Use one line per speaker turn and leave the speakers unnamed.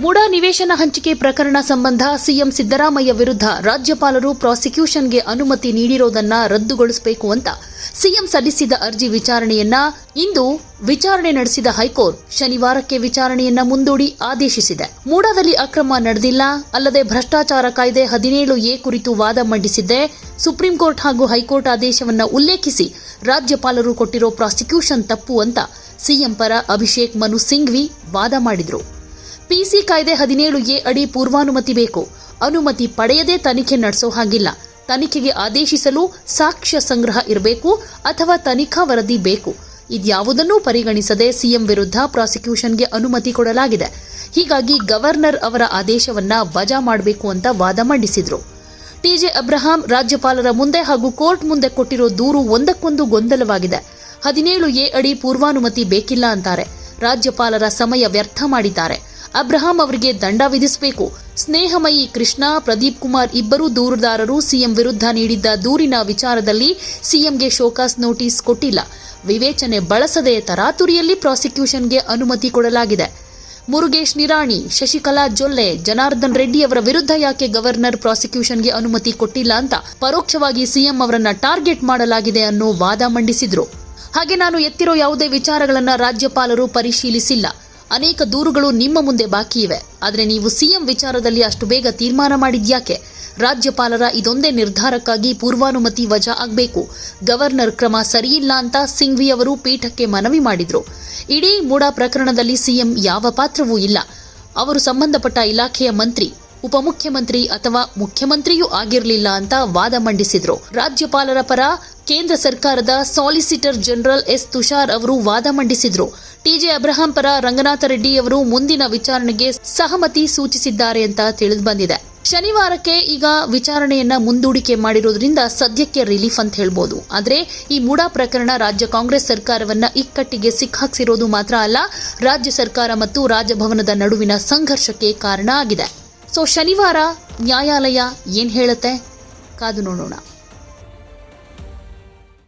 ಮೂಡಾ ನಿವೇಶನ ಹಂಚಿಕೆ ಪ್ರಕರಣ ಸಂಬಂಧ ಸಿಎಂ ಸಿದ್ದರಾಮಯ್ಯ ವಿರುದ್ಧ ರಾಜ್ಯಪಾಲರು ಪ್ರಾಸಿಕ್ಯೂಷನ್ಗೆ ಅನುಮತಿ ನೀಡಿರೋದನ್ನ ರದ್ದುಗೊಳಿಸಬೇಕು ಅಂತ ಸಿಎಂ ಸಲ್ಲಿಸಿದ ಅರ್ಜಿ ವಿಚಾರಣೆಯನ್ನ ಇಂದು ವಿಚಾರಣೆ ನಡೆಸಿದ ಹೈಕೋರ್ಟ್ ಶನಿವಾರಕ್ಕೆ ವಿಚಾರಣೆಯನ್ನ ಮುಂದೂಡಿ ಆದೇಶಿಸಿದೆ. ಮೂಡಾದಲ್ಲಿ ಅಕ್ರಮ ನಡೆದಿಲ್ಲ, ಅಲ್ಲದೆ ಭ್ರಷ್ಟಾಚಾರ ಕಾಯ್ದೆ ಹದಿನೇಳು ಎ ಕುರಿತು ವಾದ ಮಂಡಿಸಿದ್ದೆ. ಸುಪ್ರೀಂ ಕೋರ್ಟ್ ಹಾಗೂ ಹೈಕೋರ್ಟ್ ಆದೇಶವನ್ನ ಉಲ್ಲೇಖಿಸಿ ರಾಜ್ಯಪಾಲರು ಕೊಟ್ಟಿರೋ ಪ್ರಾಸಿಕ್ಯೂಷನ್ ತಪ್ಪು ಅಂತ ಸಿಎಂ ಪರ ಅಭಿಷೇಕ್ ಮನು ಸಿಂಘ್ವಿ ವಾದ ಮಾಡಿದ್ರು. ಪಿಸಿ ಕಾಯ್ದೆ ಹದಿನೇಳು ಎ ಅಡಿ ಪೂರ್ವಾನುಮತಿ ಬೇಕು. ಅನುಮತಿ ಪಡೆಯದೇ ತನಿಖೆ ನಡೆಸೋ ಹಾಗಿಲ್ಲ. ತನಿಖೆಗೆ ಆದೇಶಿಸಲು ಸಾಕ್ಷ್ಯ ಸಂಗ್ರಹ ಇರಬೇಕು ಅಥವಾ ತನಿಖಾ ವರದಿ ಬೇಕು. ಇದ್ಯಾವುದನ್ನೂ ಪರಿಗಣಿಸದೆ ಸಿಎಂ ವಿರುದ್ಧ ಪ್ರಾಸಿಕ್ಯೂಷನ್ಗೆ ಅನುಮತಿ ಕೊಡಲಾಗಿದೆ. ಹೀಗಾಗಿ ಗವರ್ನರ್ ಅವರ ಆದೇಶವನ್ನ ವಜಾ ಮಾಡಬೇಕು ಅಂತ ವಾದ ಮಂಡಿಸಿದ್ರು. ಟಿಜೆ ಅಬ್ರಹಾಂ ರಾಜ್ಯಪಾಲರ ಮುಂದೆ ಹಾಗೂ ಕೋರ್ಟ್ ಮುಂದೆ ಕೊಟ್ಟಿರೋ ದೂರು ಒಂದಕ್ಕೊಂದು ಗೊಂದಲವಾಗಿದೆ. ಹದಿನೇಳು ಎ ಅಡಿ ಪೂರ್ವಾನುಮತಿ ಬೇಕಿಲ್ಲ ಅಂತಾರೆ. ರಾಜ್ಯಪಾಲರ ಸಮಯ ವ್ಯರ್ಥ ಮಾಡಿದ್ದಾರೆ. ಅಬ್ರಹಾಂ ಅವರಿಗೆ ದಂಡ ವಿಧಿಸಬೇಕು. ಸ್ನೇಹಮಯಿ ಕೃಷ್ಣ, ಪ್ರದೀಪ್ ಕುಮಾರ್ ಇಬ್ಬರೂ ದೂರುದಾರರು ಸಿಎಂ ವಿರುದ್ಧ ನೀಡಿದ್ದ ದೂರಿನ ವಿಚಾರದಲ್ಲಿ ಸಿಎಂಗೆ ಶೋಕಾಸ್ ನೋಟಿಸ್ ಕೊಟ್ಟಿಲ್ಲ. ವಿವೇಚನೆ ಬಳಸದೆ ತರಾತುರಿಯಲ್ಲಿ ಪ್ರಾಸಿಕ್ಯೂಷನ್ಗೆ ಅನುಮತಿ ಕೊಡಲಾಗಿದೆ. ಮುರುಗೇಶ್ ನಿರಾಣಿ, ಶಶಿಕಲಾ ಜೊಲ್ಲೆ, ಜನಾರ್ದನ್ ರೆಡ್ಡಿ ಅವರ ವಿರುದ್ಧ ಯಾಕೆ ಗವರ್ನರ್ ಪ್ರಾಸಿಕ್ಯೂಷನ್ಗೆ ಅನುಮತಿ ಕೊಟ್ಟಿಲ್ಲ ಅಂತ ಪರೋಕ್ಷವಾಗಿ ಸಿಎಂ ಅವರನ್ನ ಟಾರ್ಗೆಟ್ ಮಾಡಲಾಗಿದೆ ಅನ್ನೋ ವಾದ ಮಂಡಿಸಿದ್ರು. ಹಾಗೆ ನಾನು ಎತ್ತಿರೋ ಯಾವುದೇ ವಿಚಾರಗಳನ್ನು ರಾಜ್ಯಪಾಲರು ಪರಿಶೀಲಿಸಿಲ್ಲ. ಅನೇಕ ದೂರುಗಳು ನಿಮ್ಮ ಮುಂದೆ ಬಾಕಿ ಇವೆ. ಆದರೆ ನೀವು ಸಿಎಂ ವಿಚಾರದಲ್ಲಿ ಅಷ್ಟು ಬೇಗ ತೀರ್ಮಾನ ಮಾಡಿದ್ಯಾಕೆ? ರಾಜ್ಯಪಾಲರ ಇದೊಂದೇ ನಿರ್ಧಾರಕ್ಕಾಗಿ ಪೂರ್ವಾನುಮತಿ ವಜಾ ಆಗಬೇಕು. ಗವರ್ನರ್ ಕ್ರಮ ಸರಿಯಿಲ್ಲ ಅಂತ ಸಿಂಘ್ವಿ ಅವರು ಪೀಠಕ್ಕೆ ಮನವಿ ಮಾಡಿದ್ರು. ಇಡೀ ಮೂಡಾ ಪ್ರಕರಣದಲ್ಲಿ ಸಿಎಂ ಯಾವ ಪಾತ್ರವೂ ಇಲ್ಲ. ಅವರು ಸಂಬಂಧಪಟ್ಟ ಇಲಾಖೆಯ ಮಂತ್ರಿ, ಉಪಮುಖ್ಯಮಂತ್ರಿ ಅಥವಾ ಮುಖ್ಯಮಂತ್ರಿಯೂ ಆಗಿರಲಿಲ್ಲ ಅಂತ ವಾದ ಮಂಡಿಸಿದ್ರು. ರಾಜ್ಯಪಾಲರ ಪರ ಕೇಂದ್ರ ಸರ್ಕಾರದ ಸಾಲಿಸಿಟರ್ ಜನರಲ್ ಎಸ್. ತುಷಾರ್ ಅವರು ವಾದ ಮಂಡಿಸಿದ್ರು. ಟಿಜೆ ಅಬ್ರಹಾಂ ಪರ ರಂಗನಾಥ ರೆಡ್ಡಿ ಅವರು ಮುಂದಿನ ವಿಚಾರಣೆಗೆ ಸಹಮತಿ ಸೂಚಿಸಿದ್ದಾರೆ ಅಂತ ತಿಳಿದು ಬಂದಿದೆ. ಶನಿವಾರಕ್ಕೆ ಈಗ ವಿಚಾರಣೆಯನ್ನ ಮುಂದೂಡಿಕೆ ಮಾಡಿರೋದ್ರಿಂದ ಸದ್ಯಕ್ಕೆ ರಿಲೀಫ್ ಅಂತ ಹೇಳ್ಬೋದು. ಆದರೆ ಈ ಮೂಡಾ ಪ್ರಕರಣ ರಾಜ್ಯ ಕಾಂಗ್ರೆಸ್ ಸರ್ಕಾರವನ್ನ ಇಕ್ಕಟ್ಟಿಗೆ ಸಿಕ್ಕಾಕ್ಸಿರೋದು ಮಾತ್ರ ಅಲ್ಲ, ರಾಜ್ಯ ಸರ್ಕಾರ ಮತ್ತು ರಾಜಭವನದ ನಡುವಿನ ಸಂಘರ್ಷಕ್ಕೆ ಕಾರಣ ಆಗಿದೆ. ಸೊ ಶನಿವಾರ ನ್ಯಾಯಾಲಯ ಏನ್ ಹೇಳುತ್ತೆ? ಕಾದು ನೋಡೋಣ.